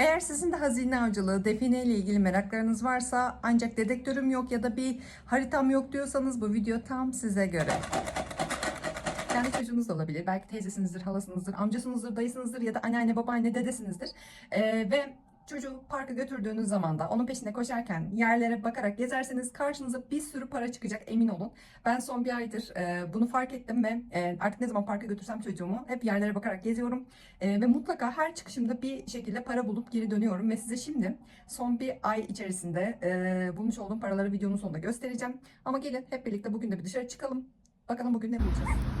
Eğer sizin de hazine avcılığı, define ile ilgili meraklarınız varsa ancak dedektörüm yok ya da bir haritam yok diyorsanız bu video tam size göre. Kendi çocuğunuz da olabilir. Belki teyzesinizdir, halasınızdır, amcasınızdır, dayısınızdır ya da anneanne, babaanne, dedesinizdir. Ee, ve çocuğu parka götürdüğünüz zaman da onun peşinde koşarken yerlere bakarak gezerseniz karşınıza bir sürü para çıkacak emin olun. Ben son bir aydır e, bunu fark ettim ve e, artık ne zaman parka götürsem çocuğumu hep yerlere bakarak geziyorum. E, ve mutlaka her çıkışımda bir şekilde para bulup geri dönüyorum ve size şimdi son bir ay içerisinde e, bulmuş olduğum paraları videonun sonunda göstereceğim. Ama gelin hep birlikte bugün de bir dışarı çıkalım. Bakalım bugün ne bulacağız.